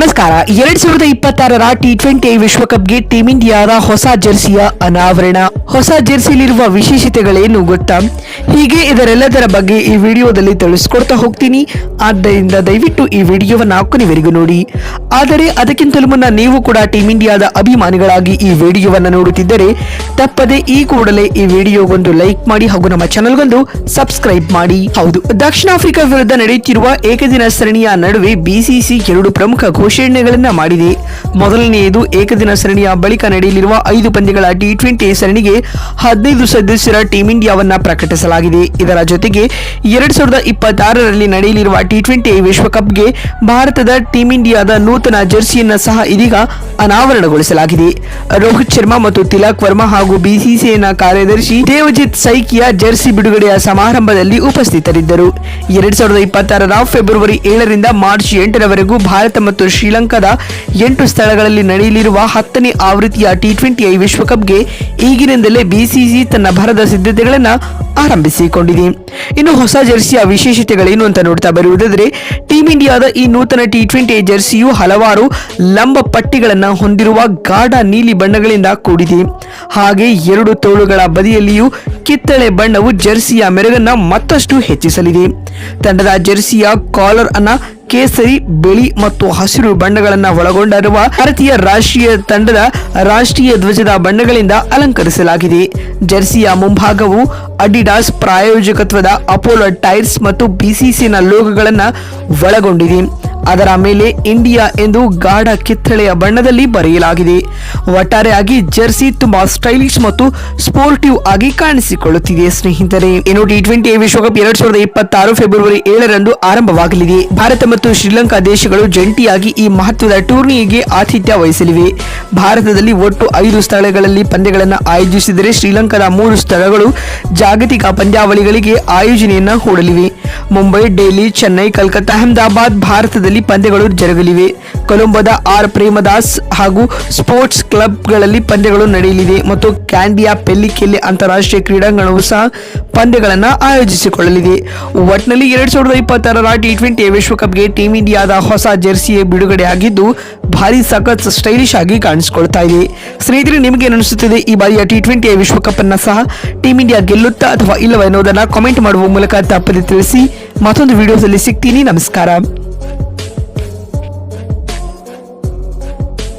ನಮಸ್ಕಾರ. ಎರಡ್ ಸಾವಿರದ ಇಪ್ಪತ್ತಾರರ ಟಿ ಟ್ವೆಂಟಿ ವಿಶ್ವಕಪ್ಗೆ ಟೀಂ ಇಂಡಿಯಾದ ಹೊಸ ಜೆರ್ಸಿಯ ಅನಾವರಣ. ಹೊಸ ಜೆರ್ಸಿಲಿರುವ ವಿಶೇಷತೆಗಳೇನು ಗೊತ್ತಾ? ಹೀಗೆ ಇದರೆಲ್ಲದರ ಬಗ್ಗೆ ಈ ವಿಡಿಯೋದಲ್ಲಿ ತಿಳಿಸ್ಕೊಡ್ತಾ ಹೋಗ್ತೀನಿ. ಆದ್ದರಿಂದ ದಯವಿಟ್ಟು ಈ ವಿಡಿಯೋವನ್ನು ಕೊನೆವರೆಗೂ ನೋಡಿ. ಆದರೆ ಅದಕ್ಕಿಂತಲೂ ಮುನ್ನ ನೀವು ಕೂಡ ಟೀಂ ಇಂಡಿಯಾದ ಅಭಿಮಾನಿಗಳಾಗಿ ಈ ವಿಡಿಯೋವನ್ನು ನೋಡುತ್ತಿದ್ದರೆ ತಪ್ಪದೆ ಈ ಕೂಡಲೇ ಈ ವಿಡಿಯೋಗೊಂದು ಲೈಕ್ ಮಾಡಿ ಹಾಗೂ ನಮ್ಮ ಚಾನಲ್ಗೊಂದು ಸಬ್ಸ್ಕ್ರೈಬ್ ಮಾಡಿ. ಹೌದು, ದಕ್ಷಿಣ ಆಫ್ರಿಕಾ ವಿರುದ್ಧ ನಡೆಯುತ್ತಿರುವ ಏಕದಿನ ಸರಣಿಯ ನಡುವೆ ಬಿಸಿಸಿ ಎರಡು ಪ್ರಮುಖ ಘೋಷಣೆಗಳನ್ನ ಮಾಡಿದೆ. ಮೊದಲನೆಯದು ಏಕದಿನ ಸರಣಿಯ ಬಳಿಕ ನಡೆಯಲಿರುವ ಐದು ಪಂದ್ಯಗಳ ಟಿ ಟ್ವೆಂಟಿ ಸರಣಿಗೆ ಹದಿನೈದು ಸದಸ್ಯರ ಟೀಂ ಇಂಡಿಯಾವನ್ನ ಪ್ರಕಟಿಸಲಾಗಿದೆ. ಇದರ ಜೊತೆಗೆ ಎರಡ್ ಸಾವಿರದ ಇಪ್ಪತ್ತಾರರಲ್ಲಿ ನಡೆಯಲಿರುವ ಟಿ ಟ್ವೆಂಟಿ ವಿಶ್ವಕಪ್ಗೆ ಭಾರತದ ಟೀಂ ಇಂಡಿಯಾದ ನೂತನ ಜೆರ್ಸಿಯನ್ನ ಸಹ ಇದೀಗ ಅನಾವರಣಗೊಳಿಸಲಾಗಿದೆ. ರೋಹಿತ್ ಶರ್ಮಾ ಮತ್ತು ತಿಲಕ್ ವರ್ಮಾ ಬಿಸಿಸಿಐನ ಕಾರ್ಯದರ್ಶಿ ದೇವಜಿತ್ ಸೈಕಿಯಾ ಜೆರ್ಸಿ ಬಿಡುಗಡೆಯ ಸಮಾರಂಭದಲ್ಲಿ ಉಪಸ್ಥಿತರಿದ್ದರು. ಎರಡ್ ಸಾವಿರದ ಇಪ್ಪತ್ತಾರರ ಫೆಬ್ರವರಿ ಏಳರಿಂದ ಮಾರ್ಚ್ ಎಂಟರವರೆಗೂ ಭಾರತ ಮತ್ತು ಶ್ರೀಲಂಕಾದ ಎಂಟು ಸ್ಥಳಗಳಲ್ಲಿ ನಡೆಯಲಿರುವ ಹತ್ತನೇ ಆವೃತ್ತಿಯ ಟಿ ಟ್ವೆಂಟಿ ವಿಶ್ವಕಪ್ಗೆ ಈಗಿನಿಂದಲೇ ಬಿಸಿಸಿ ತನ್ನ ಭರದ ಸಿದ್ಧತೆಗಳನ್ನು ಆರಂಭಿಸಿಕೊಂಡಿದೆ. ಇನ್ನು ಹೊಸ ಜೆರ್ಸಿಯ ವಿಶೇಷತೆಗಳೇನು ಅಂತ ನೋಡ್ತಾ ಬರುವುದಾದರೆ ಟೀಂ ಇಂಡಿಯಾದ ಈ ನೂತನ ಟಿ ಟ್ವೆಂಟಿ ಜೆರ್ಸಿಯು ಹಲವಾರು ಲಂಬ ಪಟ್ಟಿಗಳನ್ನು ಹೊಂದಿರುವ ಗಾಢ ನೀಲಿ ಬಣ್ಣಗಳಿಂದ ಕೂಡಿದೆ. ಹಾಗೆ ಎರಡು ತೋಳುಗಳ ಬದಿಯಲ್ಲಿಯೂ ಕಿತ್ತಳೆ ಬಣ್ಣವು ಜೆರ್ಸಿಯ ಮೆರುಗನ್ನ ಮತ್ತಷ್ಟು ಹೆಚ್ಚಿಸಲಿದೆ. ತಂಡದ ಜೆರ್ಸಿಯ ಕಾಲರ್ ಅನ್ನ ಕೇಸರಿ, ಬಿಳಿ ಮತ್ತು ಹಸಿರು ಬಣ್ಣಗಳನ್ನ ಒಳಗೊಂಡಿರುವ ಭಾರತೀಯ ರಾಷ್ಟ್ರೀಯ ತಂಡದ ರಾಷ್ಟ್ರೀಯ ಧ್ವಜದ ಬಣ್ಣಗಳಿಂದ ಅಲಂಕರಿಸಲಾಗಿದೆ. ಜರ್ಸಿಯ ಮುಂಭಾಗವು ಅಡಿಡಾಸ್ ಪ್ರಾಯೋಜಕತ್ವದ ಅಪೋಲೋ ಟೈರ್ಸ್ ಮತ್ತು ಬಿಸಿಸಿನ ಲೋಗಗಳನ್ನು ಒಳಗೊಂಡಿದೆ. ಅದರ ಮೇಲೆ ಇಂಡಿಯಾ ಎಂದು ಗಾಢ ಕಿತ್ತಳೆಯ ಬಣ್ಣದಲ್ಲಿ ಬರೆಯಲಾಗಿದೆ. ಒಟ್ಟಾರೆಯಾಗಿ ಜೆರ್ಸಿ ತುಂಬಾ ಸ್ಟೈಲಿಶ್ ಮತ್ತು ಸ್ಪೋರ್ಟಿವ್ ಆಗಿ ಕಾಣಿಸಿಕೊಳ್ಳುತ್ತಿದೆ. ಸ್ನೇಹಿತರೆ, ಇನ್ನು ಟಿ ಟ್ವೆಂಟಿ ವಿಶ್ವಕಪ್ ಎರಡ್ ಸಾವಿರದ ಇಪ್ಪತ್ತಾರು ಫೆಬ್ರವರಿ ಏಳರಂದು ಆರಂಭವಾಗಲಿದೆ. ಭಾರತ ಮತ್ತು ಶ್ರೀಲಂಕಾ ದೇಶಗಳು ಜಂಟಿಯಾಗಿ ಈ ಮಹತ್ವದ ಟೂರ್ನಿಗೆ ಆತಿಥ್ಯ ವಹಿಸಲಿವೆ. ಭಾರತದಲ್ಲಿ ಒಟ್ಟು ಐದು ಸ್ಥಳಗಳಲ್ಲಿ ಪಂದ್ಯಗಳನ್ನು ಆಯೋಜಿಸಿದರೆ ಶ್ರೀಲಂಕಾದ ಮೂರು ಸ್ಥಳಗಳು ಜಾಗತಿಕ ಪಂದ್ಯಾವಳಿಗಳಿಗೆ ಆಯೋಜನೆಯನ್ನು ಹೂಡಲಿವೆ. ಮುಂಬೈ, ಡೆಲ್ಲಿ, ಚೆನ್ನೈ, ಕಲ್ಕತ್ತಾ, ಅಹಮದಾಬಾದ್, ಭಾರತದಲ್ಲಿ ಪಂದ್ಯಗಳು ಜರುಗಲಿವೆ. ಕೊಲಂಬೋದ ಆರ್ ಪ್ರೇಮದಾಸ್ ಹಾಗೂ ಸ್ಪೋರ್ಟ್ಸ್ ಕ್ಲಬ್ಗಳಲ್ಲಿ ಪಂದ್ಯಗಳು ನಡೆಯಲಿವೆ ಮತ್ತು ಕ್ಯಾಂಡಿಯಾ ಪೆಲ್ಲಿಕೆಲ್ಲಿ ಅಂತಾರಾಷ್ಟ್ರೀಯ ಕ್ರೀಡಾಂಗಣವು ಸಹ ಪಂದ್ಯಗಳನ್ನು ಆಯೋಜಿಸಿಕೊಳ್ಳಲಿದೆ. ಒಟ್ನಲ್ಲಿ ಎರಡ್ ಸಾವಿರದ ಇಪ್ಪತ್ತಾರರ ಟಿ ಟ್ವೆಂಟಿ ವಿಶ್ವಕಪ್ಗೆ ಟೀಂ ಇಂಡಿಯಾದ ಹೊಸ ಜೆರ್ಸಿ ಬಿಡುಗಡೆಯಾಗಿದ್ದು, ಭಾರಿ ಸಖತ್ ಸ್ಟೈಲಿಶ್ ಆಗಿ ಕಾಣಿಸಿಕೊಳ್ತಾ ಇದೆ. ಸ್ನೇಹಿತರೆ, ನಿಮಗೆ ಅನಿಸುತ್ತದೆ ಈ ಬಾರಿಯ ಟಿ ಟ್ವೆಂಟಿ ವಿಶ್ವಕಪ್ ಅನ್ನು ಸಹ ಟೀಂ ಇಂಡಿಯಾ ಗೆಲ್ಲುತ್ತಾ ಅಥವಾ ಇಲ್ಲವ ಎನ್ನುವುದನ್ನು ಕಾಮೆಂಟ್ ಮಾಡುವ ಮೂಲಕ ತಪ್ಪದೆ ತಿಳಿಸಿ. ಮತ್ತೊಂದು ವಿಡಿಯೋದಲ್ಲಿ ಸಿಗ್ತೀನಿ. ನಮಸ್ಕಾರ.